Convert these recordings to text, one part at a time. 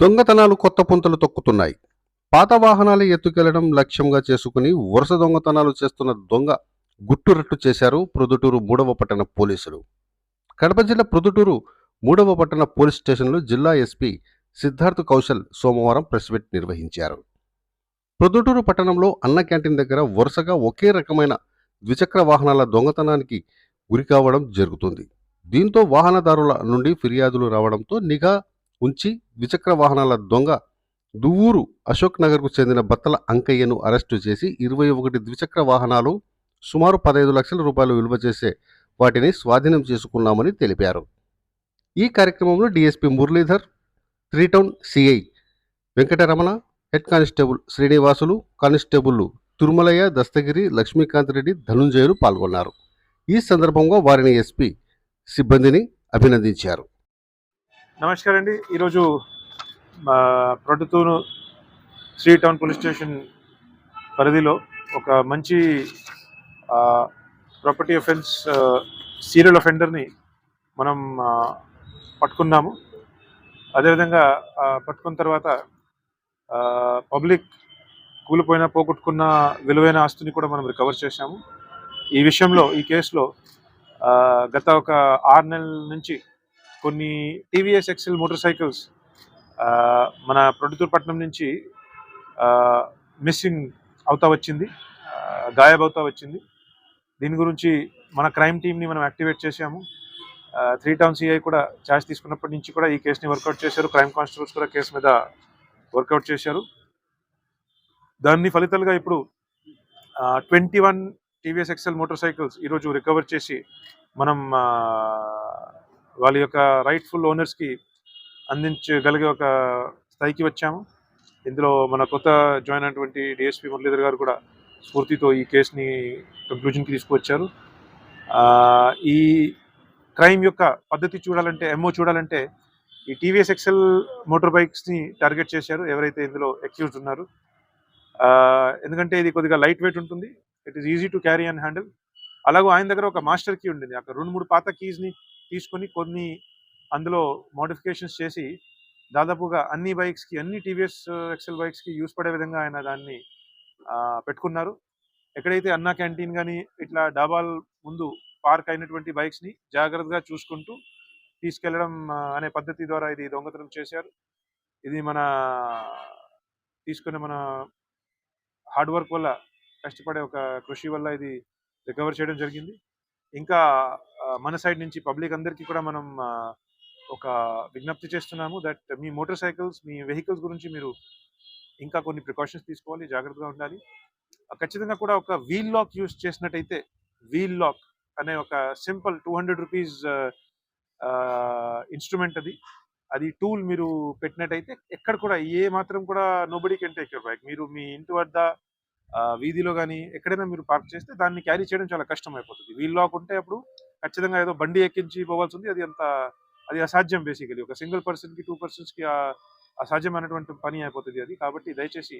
దొంగతనాలు కొత్త పుంతలు తొక్కుతున్నాయి. పాత వాహనాలు ఎత్తుకెళ్ళడం లక్ష్యంగా చేసుకుని వరుస దొంగతనాలు చేస్తున్న దొంగ గుట్టురట్టు చేశారు ప్రొద్దుటూరు మూడవ పట్టణ పోలీసులు. కడప జిల్లా ప్రొద్దుటూరు మూడవ పట్టణ పోలీస్ స్టేషన్లో జిల్లా ఎస్పీ సిద్ధార్థ్ కౌశల్ సోమవారం ప్రెస్ మీట్ నిర్వహించారు. ప్రొద్దుటూరు పట్టణంలో అన్న క్యాంటీన్ దగ్గర వరుసగా ఒకే రకమైన ద్విచక్ర వాహనాల దొంగతనానికి గురి కావడం జరుగుతుంది. దీంతో వాహనదారుల నుండి ఫిర్యాదులు రావడంతో నిఘా ఉంచి ద్విచక్ర వాహనాల దొంగ దువ్వూరు అశోక్ నగర్కు చెందిన బత్తల అంకయ్యను అరెస్టు చేసి ఇరవై ఒకటి ద్విచక్ర వాహనాలు సుమారు పదహైదు లక్షల రూపాయలు విలువ చేసే వాటిని స్వాధీనం చేసుకున్నామని తెలిపారు. ఈ కార్యక్రమంలో DSP Muralidhar three town CI Venkataramana head constable Srinivasulu కానిస్టేబుళ్ళు Tirumalaiah Dastagiri Lakshmikanth Reddy Dhanunjayulu పాల్గొన్నారు. ఈ సందర్భంగా వారిని ఎస్పీ సిబ్బందిని అభినందించారు. నమస్కారం అండి ఈరోజు మా శ్రీ టౌన్ పోలీస్ స్టేషన్ పరిధిలో ఒక మంచి ప్రాపర్టీ అఫెన్స్ సీరియల్ అఫెండర్ని మనం పట్టుకున్నాము. అదేవిధంగా పట్టుకున్న తర్వాత పబ్లిక్ కూలిపోయిన పోగొట్టుకున్న విలువైన ఆస్తిని కూడా మనం రికవర్ చేశాము. ఈ విషయంలో ఈ కేసులో గత ఒక ఆరు నెలల నుంచి కొన్ని టీవీఎస్ ఎక్సెల్ మోటార్ సైకిల్స్ మన ప్రొద్దుతూరు నుంచి మిస్సింగ్ అవుతా వచ్చింది గాయబ్ అవుతా వచ్చింది. దీని గురించి మన క్రైమ్ టీమ్ని మనం యాక్టివేట్ చేశాము. త్రీ టౌన్ సిఐ కూడా ఛార్జ్ తీసుకున్నప్పటి నుంచి కూడా ఈ కేసుని వర్కౌట్ చేశారు. క్రైమ్ కానిస్టేబుల్స్ కూడా కేసు మీద వర్కౌట్ చేశారు. దాన్ని ఫలితాలుగా ఇప్పుడు twenty one TVS Excel motor cycles ఈరోజు రికవర్ చేసి మనం వాళ్ళ యొక్క రైట్ఫుల్ ఓనర్స్కి అందించగలిగే ఒక స్థాయికి వచ్చాము. ఇందులో మన కొత్త జాయిన్ అయినటువంటి డిఎస్పీ మురళీధర్ గారు కూడా స్ఫూర్తితో ఈ కేసుని కంక్లూజన్కి తీసుకువచ్చారు. ఈ క్రైమ్ యొక్క పద్ధతి చూడాలంటే ఎంఓ చూడాలంటే ఈ టీవీఎస్ ఎక్సెల్ మోటార్ బైక్స్ని టార్గెట్ చేశారు. ఎవరైతే ఇందులో అక్యూజ్డ్ ఉన్నారు. ఎందుకంటే ఇది కొద్దిగా లైట్ వెయిట్ ఉంటుంది. It is easy to carry and handle అలాగే ఆయన దగ్గర ఒక మాస్టర్ కీ ఉండింది. అక్కడ రెండు మూడు పాత కీస్ని తీసుకొని కొన్ని అందులో మోడిఫికేషన్స్ చేసి దాదాపుగా అన్ని బైక్స్కి అన్ని టీవీఎస్ ఎక్సెల్ బైక్స్కి యూస్ పడే విధంగా ఆయన దాన్ని పెట్టుకున్నారు. ఎక్కడైతే అన్నా క్యాంటీన్ కానీ ఇట్లా డాబాల్ ముందు పార్క్ అయినటువంటి బైక్స్ని జాగ్రత్తగా చూసుకుంటూ తీసుకెళ్ళడం అనే పద్ధతి ద్వారా ఇది దొంగతనం చేశారు. ఇది మన తీసుకునే మన హార్డ్ వర్క్ వల్ల కష్టపడే ఒక కృషి వల్ల ఇది రికవర్ చేయడం జరిగింది. ఇంకా మన సైడ్ నుంచి పబ్లిక్ అందరికీ కూడా మనం ఒక విజ్ఞప్తి చేస్తున్నాము దట్ మీ మోటార్ సైకిల్స్ మీ వెహికల్స్ గురించి మీరు ఇంకా కొన్ని ప్రికాషన్స్ తీసుకోవాలి జాగ్రత్తగా ఉండాలి. ఖచ్చితంగా కూడా ఒక వీల్ లాక్ యూస్ చేసినట్టయితే వీల్ లాక్ అనే ఒక simple two hundred rupees instrument అది. అది టూల్ మీరు పెట్టినట్టయితే ఎక్కడ కూడా ఏ మాత్రం కూడా nobody can take your bike మీరు మీ ఇంటి వద్ద వీధిలో కానీ ఎక్కడైనా మీరు పార్క్ చేస్తే దాన్ని క్యారీ చేయడం చాలా కష్టం అయిపోతుంది వీల్ లాక్ ఉంటే అప్పుడు ఖచ్చితంగా ఏదో బండి ఎక్కించి పోవాల్సి ఉంది అది అంత అది అసాధ్యం బేసికలీ ఒక సింగిల్ పర్సన్కి టూ పర్సన్స్కి అసాధ్యమైనటువంటి పని అయిపోతుంది అది. కాబట్టి దయచేసి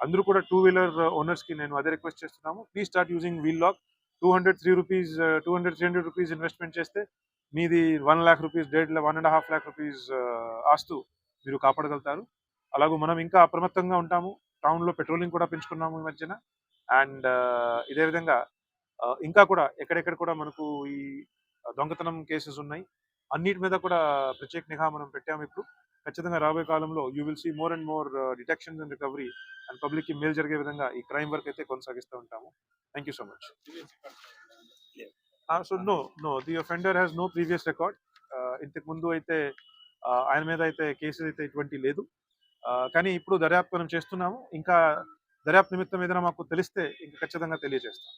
అందరూ కూడా టూ వీలర్ ఓనర్స్కి నేను అదే రిక్వెస్ట్ చేస్తున్నాము. Please start using wheel lock two hundred three rupees two hundred three hundred rupees investment చేస్తే మీది వన్ ల్యాక్ రూపీస్ డేట్లో one and half lakh rupees ఆస్తు మీరు కాపాడగలుగుతారు. అలాగే మనం ఇంకా అప్రమత్తంగా ఉంటాము. టౌన్లో పెట్రోలింగ్ కూడా పెంచుకున్నాము ఈ మధ్యన. అండ్ uh, ఇదే విధంగా uh, ఇంకా కూడా ఎక్కడెక్కడ కూడా మనకు ఈ uh, దొంగతనం కేసెస్ ఉన్నాయి. అన్నిటి మీద కూడా ప్రత్యేక నిఘా మనం పెట్టాము ఇప్పుడు. ఖచ్చితంగా రాబోయే కాలంలో you will see more and more detection and recovery and పబ్లిక్కి మేలు జరిగే విధంగా ఈ క్రైమ్ వర్క్ అయితే కొనసాగిస్తూ ఉంటాము. Thank you so much so no no the offender has no previous record ఇంతకు ముందు అయితే ఆయన మీద అయితే కేసెస్ అయితే ఇటువంటి లేదు. కానీ ఇప్పుడు దర్యాప్తు మనం చేస్తున్నాము. ఇంకా దర్యాప్తు నిమిత్తం ఏదైనా మాకు తెలిస్తే ఇంకా ఖచ్చితంగా తెలియజేస్తాం.